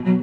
Hello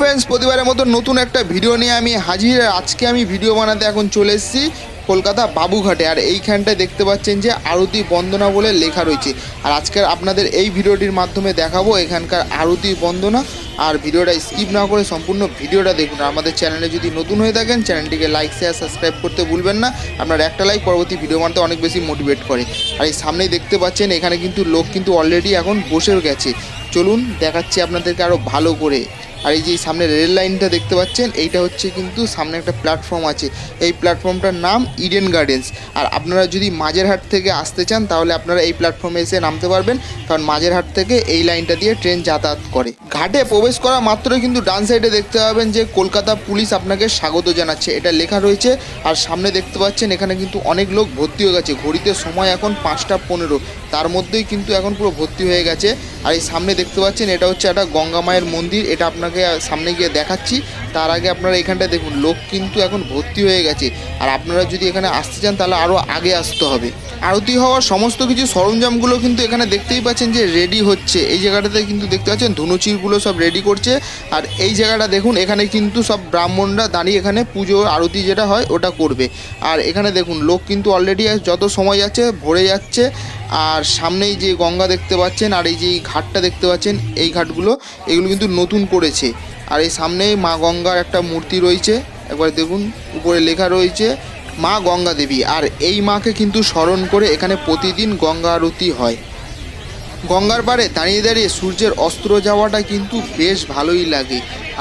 friends প্রতিবারের মতো নতুন একটা ভিডিও নিয়ে আমি হাজির। আজকে আমি ভিডিও বানাতে এখন চলে এসেছি। কলকাতা বাবুঘাটে। আর এইখানটায় দেখতে পাচ্ছেন যে আরতি বন্দনা বলে লেখা রয়েছে। আর আজকের আপনাদের এই ভিডিওটির মাধ্যমে দেখাবো এখানকার আরতি বন্দনা। আর ভিডিওটা স্কিপ না করে সম্পূর্ণ ভিডিওটা দেখুন। আমাদের চ্যানেলে যদি নতুন হয়ে থাকেন, চ্যানেলটিকে লাইক, শেয়ার, সাবস্ক্রাইব করতে ভুলবেন না। আপনার একটা লাইক পরবর্তী ভিডিও বানাতে অনেক বেশি মোটিভেট করে। আর এই সামনেই দেখতে পাচ্ছেন, এখানে কিন্তু লোক কিন্তু অলরেডি এখন বসে গেছে। চলুন দেখাচ্ছি আপনাদেরকে আরও ভালো করে। আর এই যে সামনে রেল লাইনটা দেখতে পাচ্ছেন, এইটা হচ্ছে কিন্তু সামনে একটা প্ল্যাটফর্ম আছে। এই প্ল্যাটফর্মটার নাম ইডেন গার্ডেন্স আর আপনারা যদি মাঝেরহাট থেকে আসতে চান, তাহলে আপনারা এই প্ল্যাটফর্মে এসে নামতে পারবেন, কারণ মাঝেরহাট থেকে এই লাইনটা দিয়ে ট্রেন যাতায়াত করে। ঘাটে প্রবেশ করা মাত্রই কিন্তু ডান সাইডে দেখতে পাবেন যে কলকাতা পুলিশ আপনাকে স্বাগত জানাচ্ছে। এটা লেখা রয়েছে, আর সামনে দেখতে পাচ্ছেন এখানে কিন্তু অনেক লোক ভর্তি হয়ে গেছে। ঘড়িতে সময় এখন পাঁচটা পনেরো। তার মধ্যেই কিন্তু এখন পুরো ভর্তি হয়ে গেছে। আর এই সামনে দেখতে পাচ্ছেন, এটা হচ্ছে একটা গঙ্গা মায়ের মন্দির। এটা আপনাকে সামনে গিয়ে দেখাচ্ছি। তার আগে আপনারা এখানটা দেখুন, লোক কিন্তু এখন ভর্তি হয়ে গেছে। আর আপনারা যদি এখানে আসতে চান, তাহলে আরও আগে আসতে হবে। আরতি হওয়ার সমস্ত কিছু সরঞ্জামগুলো কিন্তু এখানে দেখতেই পাচ্ছেন যে রেডি হচ্ছে। এই জায়গাটাতে কিন্তু দেখতে পাচ্ছেন ধনুচিরগুলো সব রেডি করছে। আর এই জায়গাটা দেখুন, এখানে কিন্তু সব ব্রাহ্মণরা দাঁড়িয়ে এখানে পুজো, আরতি যেটা হয়, ওটা করবে। আর এখানে দেখুন, লোক কিন্তু অলরেডি যত সময় যাচ্ছে, ভরে যাচ্ছে। আর সামনেই যে গঙ্গা দেখতে পাচ্ছেন, আর এই যে ঘাটটা দেখতে পাচ্ছেন, এই ঘাটগুলো, এগুলো কিন্তু নতুন করেছে। আর এই সামনেই মা গঙ্গার একটা মূর্তি রয়েছে। একবার দেখুন, উপরে লেখা রয়েছে, মা গঙ্গা দেবী। আর এই মাকে কিন্তু স্মরণ করে এখানে প্রতিদিন গঙ্গা আরতি হয়। গঙ্গার পাড়ে দাঁড়িয়ে দাঁড়িয়ে সূর্যের অস্ত্র যাওয়াটা কিন্তু বেশ ভালোই লাগে।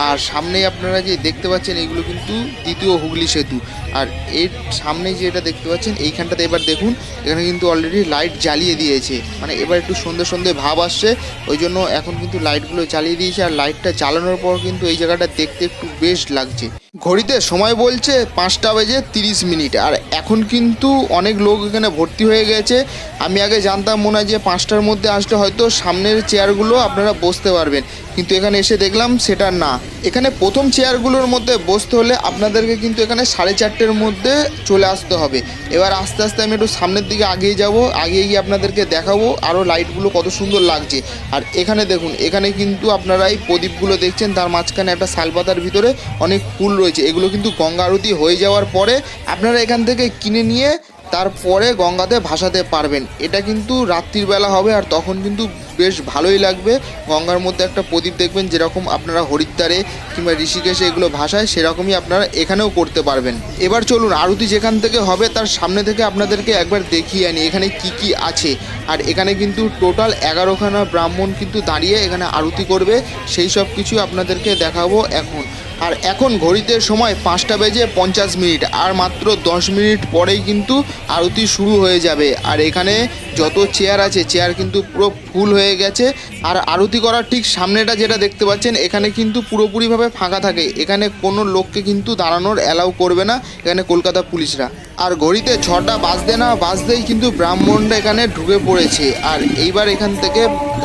আর সামনে আপনারা যে দেখতে পাচ্ছেন, এগুলো কিন্তু দ্বিতীয় হুগলি সেতু। আর এর সামনে যে এটা দেখতে পাচ্ছেন, এইখানটাতে এবার দেখুন, এখানে কিন্তু অলরেডি লাইট জ্বালিয়ে দিয়েছে। মানে এবার একটু সন্ধ্যে সন্ধ্যে ভাব আসছে, ওই জন্য এখন কিন্তু লাইটগুলো জ্বালিয়ে দিয়েছে। আর লাইটটা চালানোর পর কিন্তু এই জায়গাটা দেখতে একটু বেশ লাগছে। ঘড়িতে সময় বলছে পাঁচটা বেজে তিরিশ মিনিট। আর এখন কিন্তু অনেক লোক এখানে ভর্তি হয়ে গেছে। আমি আগে জানতাম মনে হয় যে পাঁচটার মধ্যে আসলে হয়তো সামনের চেয়ারগুলো আপনারা বসতে পারবেন। কিন্তু এখানে এসে দেখলাম সেটা না। এখানে প্রথম চেয়ারগুলোর মধ্যে বসতে হলে আপনাদেরকে কিন্তু এখানে সাড়ে চারটের মধ্যে চলে আসতে হবে। এবার আস্তে আস্তে আমি একটু সামনের দিকে আগিয়ে যাব। আগিয়ে গিয়ে আপনাদেরকে দেখাবো আরও লাইটগুলো কত সুন্দর লাগছে। আর এখানে দেখুন, এখানে কিন্তু আপনারা এই প্রদীপগুলো দেখছেন, তার মাঝখানে একটা শালপাতার ভিতরে অনেক ফুল রয়েছে। এগুলো কিন্তু গঙ্গা আরতি হয়ে যাওয়ার পরে আপনারা এখান থেকে কিনে নিয়ে তারপরে গঙ্গাতে ভাসাতে পারবেন। এটা কিন্তু রাত্রির বেলা হবে আর তখন কিন্তু বেশ ভালোই লাগবে। গঙ্গার মধ্যে একটা প্রদীপ দেখবেন যেরকম আপনারা হরিদ্বারে কিংবা ঋষিকেশে এগুলো ভাসায় সেরকমই আপনারা এখানেও করতে পারবেন। এবার চলুন আরতি যেখান থেকে হবে তার সামনে থেকে আপনাদেরকে একবার দেখিয়ে আনি এখানে কি কি আছে। আর এখানে কিন্তু টোটাল এগারোখানা ব্রাহ্মণ কিন্তু দাঁড়িয়ে এখানে আরতি করবে। সেই সব কিছু আপনাদেরকে দেখাবো এখন। আর এখন ঘড়িতে সময় পাঁচটা বেজে পঞ্চাশ মিনিট, আর মাত্র দশ মিনিট পরেই কিন্তু আরতি শুরু হয়ে যাবে। আর এখানে যত চেয়ার আছে চেয়ার কিন্তু পুরো ফুল হয়ে গেছে। আর আরতি করার ঠিক সামনেটা যেটা দেখতে পাচ্ছেন, এখানে কিন্তু পুরোপুরিভাবে ফাঁকা থাকে। এখানে কোনো লোককে কিন্তু দাঁড়ানোর অ্যালাউ করবে না, এখানে কলকাতা পুলিশরা। আর ঘড়িতে ছটা বাজতে না বাজতেই কিন্তু ব্রাহ্মণরা এখানে ঢুকে পড়েছে। আর এইবার এখান থেকে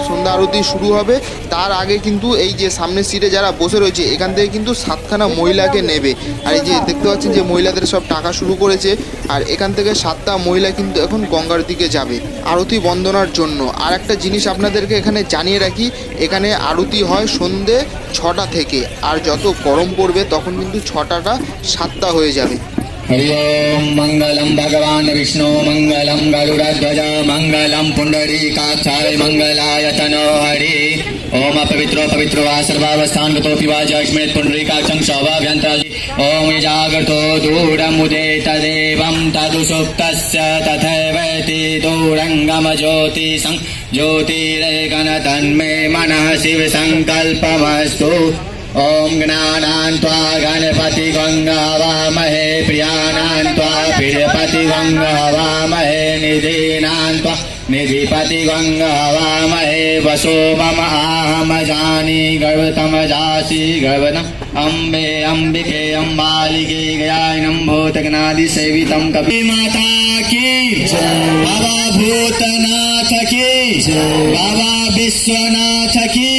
সন্ধ্যা আরতি শুরু হবে। তার আগে কিন্তু এই যে সামনের সিটে যারা বসে রয়েছে, এখান থেকে কিন্তু সাতখানা মহিলাকে নেবে। আর এই যে দেখতে পাচ্ছেন যে মহিলাদের সব টাকা শুরু করেছে, আর এখান থেকে সাতটা মহিলা কিন্তু এখন গঙ্গার দিকে যাবে। আরতি বন্দনার জন্য আর একটা জিনিস আপনাদেরকে এখানে জানিয়ে রাখি এখানে আরতি হয় সন্ধে ছটা থেকে আর যত গরম পড়বে তখন কিন্তু ছটাটা সাতটা হয়ে যাবে हरि ओम मङ्गलं भगवान् विष्णु मङ्गलं गरुडध्वज मङ्गलं पुण्डरीकाक्षाय मङ्गलाय तनो हरि ॐ अपवित्रो पवित्रो वा सर्वावस्थान् गतोऽपि वा जग्मेत् पुण्डरीकाक्षं सौभाभ्यन्तराजि ओम ॐ यजागतो दूढमुदेतदेवं तदुसुप्तस्य तथैवैति दूरङ्गमज्योतिषं ज्योतिरेकन तन्मे मनः शिवसङ्कल्पमस्तु। ॐ ज्ञानान्त्वा गणपति गङ्गावामहे प्रियाणान्त्वा प्रियपति गङ्गावामहे निधीनान्त्वा निधिपति गङ्गावामहे वसो मम आहमजानि गर्वतमजासि गर्वतम् अम्बे अम्बिके अम्बालिके गयायनं भूतगणादिसेवितं कपि माता की बाबा भूतनाथ की बाबा विश्वनाथ की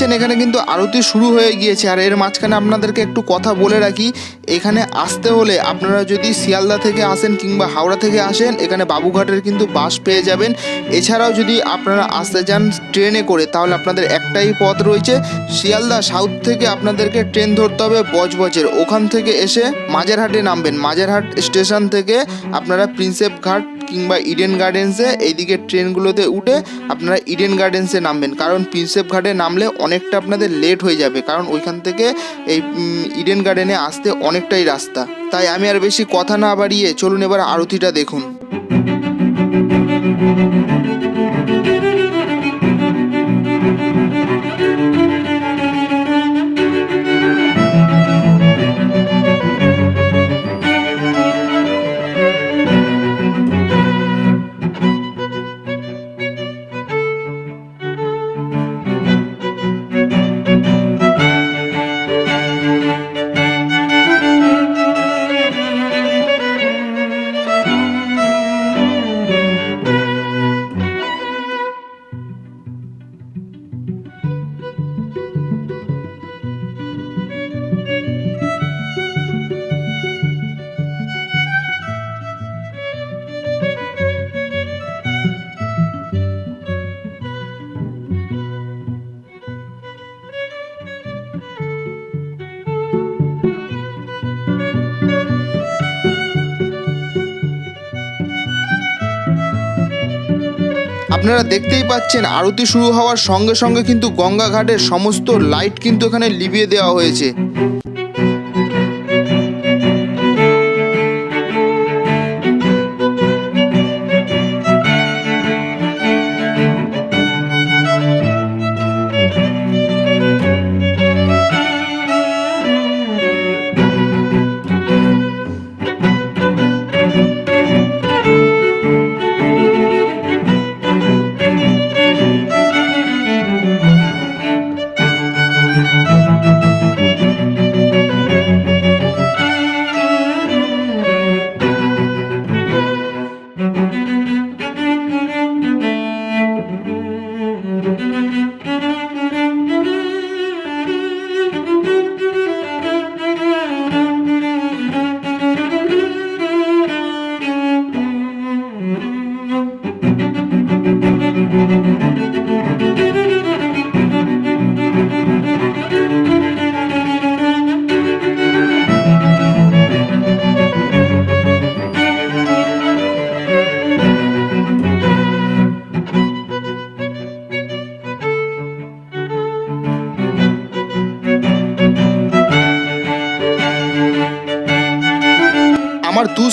পাচ্ছেন এখানে কিন্তু আরতি শুরু হয়ে গিয়েছে। আর এর মাঝখানে আপনাদেরকে একটু কথা বলে রাখি, এখানে আসতে হলে আপনারা যদি শিয়ালদা থেকে আসেন কিংবা হাওড়া থেকে আসেন, এখানে বাবুঘাটের কিন্তু বাস পেয়ে যাবেন। এছাড়াও যদি আপনারা আসতে যান ট্রেনে করে, তাহলে আপনাদের একটাই পথ রয়েছে। শিয়ালদা সাউথ থেকে আপনাদেরকে ট্রেন ধরতে হবে বজবজের। ওখান থেকে এসে মাঝেরহাটে নামবেন। মাঝেরহাট স্টেশন থেকে আপনারা প্রিন্সেপ ঘাট কিংবা ইডেন গার্ডেন্সে এইদিকে ট্রেনগুলোতে উঠে আপনারা ইডেন গার্ডেন্সে নামবেন। কারণ প্রিন্সেপ ঘাটে নামলে অনেকটা আপনাদের লেট হয়ে যাবে। কারণ ওইখান থেকে এই ইডেন গার্ডেনে আসতে অনেকটাই রাস্তা। তাই আমি আর বেশি কথা না বাড়িয়ে চলুন এবার আরতিটা দেখুন। আপনারা দেখতেই পাচ্ছেন আরতি শুরু হওয়ার সঙ্গে সঙ্গে কিন্তু গঙ্গা ঘাটের সমস্ত লাইট কিন্তু এখানে লিভিয়ে দেওয়া হয়েছে।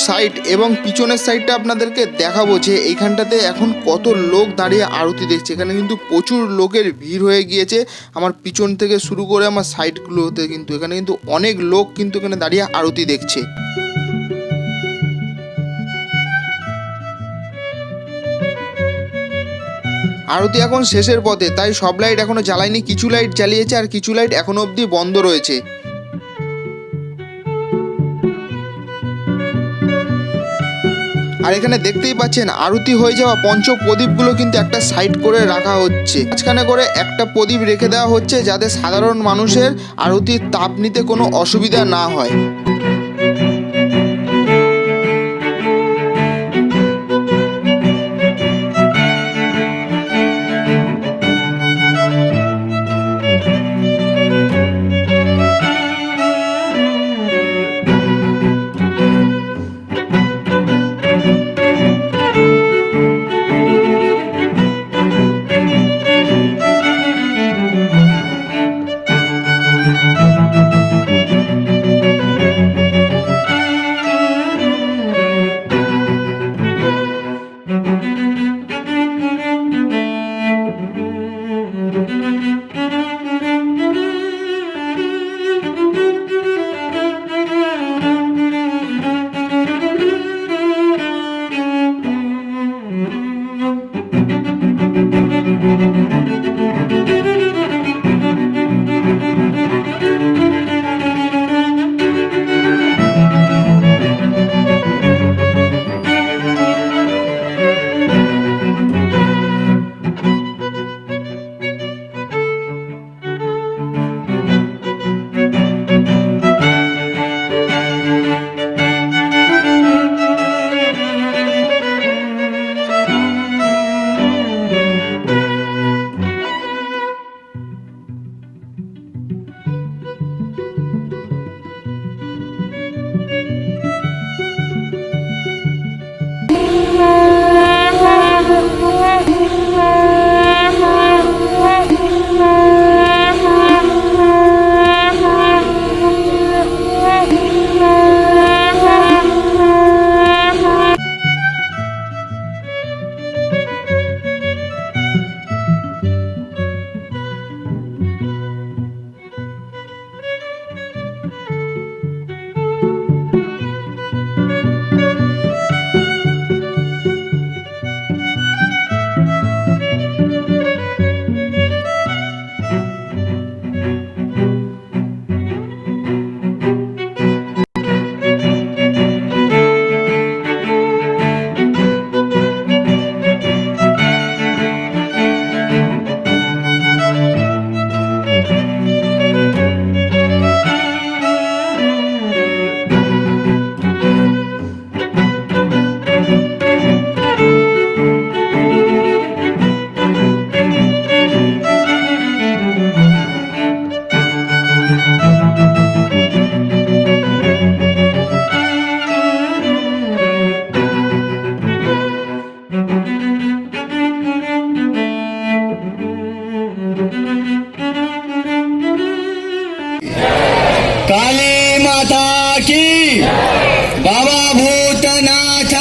সাইড এবং পিছনের সাইডটা আপনাদেরকে দেখাবো যে এইখানটাতে এখন কত লোক দাঁড়িয়ে আরতি দেখছে। এখানে কিন্তু প্রচুর লোকের ভিড় হয়ে গিয়েছে। আমার পিছন থেকে শুরু করে আমার সাইডগুলোতে কিন্তু এখানে কিন্তু অনেক লোক কিন্তু এখানে দাঁড়িয়ে আরতি দেখছে। আরতি এখন শেষের পথে, তাই সব লাইট এখনও জ্বালায়নি। কিছু লাইট জ্বালিয়েছে আর কিছু লাইট এখনও অবধি বন্ধ রয়েছে। আর এখানে দেখতেই পাচ্ছেন আরতি হয়ে যাওয়া পঞ্চ প্রদীপগুলো কিন্তু একটা সাইড করে রাখা হচ্ছে। মাঝখানে করে একটা প্রদীপ রেখে দেওয়া হচ্ছে যাতে সাধারণ মানুষের আরতির তাপ নিতে কোনো অসুবিধা না হয়।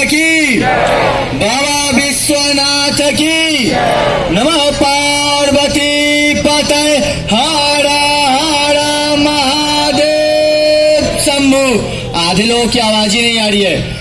की। बाबा विश्वनाथ की। नम पार्वती पतय। हर हर, महादेव। शंभु। आधे लोगों की आवाज़ ही नहीं आ रही है।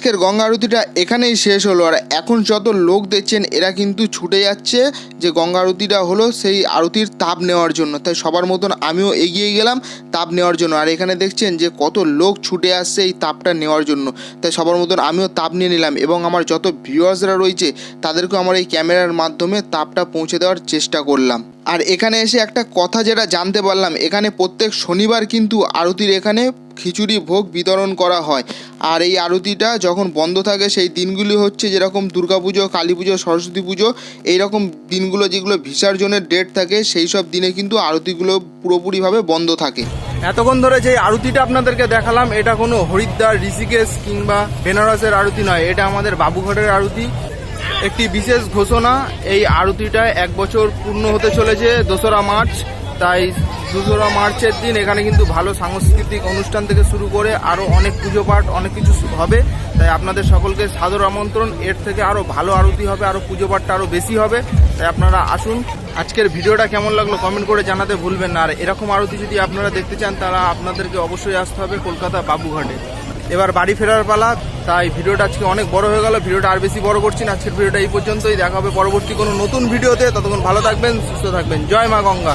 আজকের গঙ্গা আরতিটা এখানেই শেষ হলো। আর এখন যত লোক দেখছেন, এরা কিন্তু ছুটে যাচ্ছে যে গঙ্গা আরতিটা হলো সেই আরতির তাপ নেওয়ার জন্য। তাই সবার মতন আমিও এগিয়ে গেলাম তাপ নেওয়ার জন্য। আর এখানে দেখছেন যে কত লোক ছুটে আসছে এই তাপটা নেওয়ার জন্য। তাই সবার মতন আমিও তাপ নিয়ে নিলাম এবং আমার যত ভিউয়ার্সরা রয়েছে, তাদেরকেও আমার এই ক্যামেরার মাধ্যমে তাপটা পৌঁছে দেওয়ার চেষ্টা করলাম। আর এখানে এসে একটা কথা যেটা জানতে পারলাম, এখানে প্রত্যেক শনিবার কিন্তু আরতির এখানে খিচুড়ি ভোগ বিতরণ করা হয়। আর এই আরতিটা যখন বন্ধ থাকে, সেই দিনগুলি হচ্ছে যেরকম দুর্গাপুজো কালী পুজো সরস্বতী পুজো, এইরকম দিনগুলো যেগুলো বিসর্জনের ডেট থাকে, সেই সব দিনে কিন্তু আরতিগুলো পুরোপুরিভাবে বন্ধ থাকে। এতক্ষণ ধরে যে আরতিটা আপনাদেরকে দেখালাম, এটা কোনো হরিদ্বার, ঋষিকেশ কিংবা বেনারসের আরতি নয়, এটা আমাদের বাবুঘাটের আরতি। একটি বিশেষ ঘোষণা, এই আরতিটা এক বছর পূর্ণ হতে চলেছে, দোসরা মার্চ। তাই দোসরা মার্চের দিন এখানে কিন্তু ভালো সাংস্কৃতিক অনুষ্ঠান থেকে শুরু করে আরও অনেক পুজো পাঠ, অনেক কিছু হবে। তাই আপনাদের সকলকে সাদর আমন্ত্রণ। এর থেকে আরও ভালো আরতি হবে আরও পুজো পাঠটা আরও বেশি হবে। তাই আপনারা আসুন। আজকের ভিডিওটা কেমন লাগল কমেন্ট করে জানাতে ভুলবেন না। আর এরকম আরতি যদি আপনারা দেখতে চান তারা আপনাদেরকে অবশ্যই আসতে হবে কলকাতা বাবুঘাটে। এবার বাড়ি ফেরার পালা। তাই ভিডিওটা আজকে অনেক বড় হয়ে গেল। ভিডিওটা আর বেশি বড় করছি না। আজকের ভিডিওটা এই পর্যন্তই। দেখা হবে পরবর্তী কোনো নতুন ভিডিওতে। ততক্ষণ ভালো থাকবেন, সুস্থ থাকবেন। জয় মা গঙ্গা।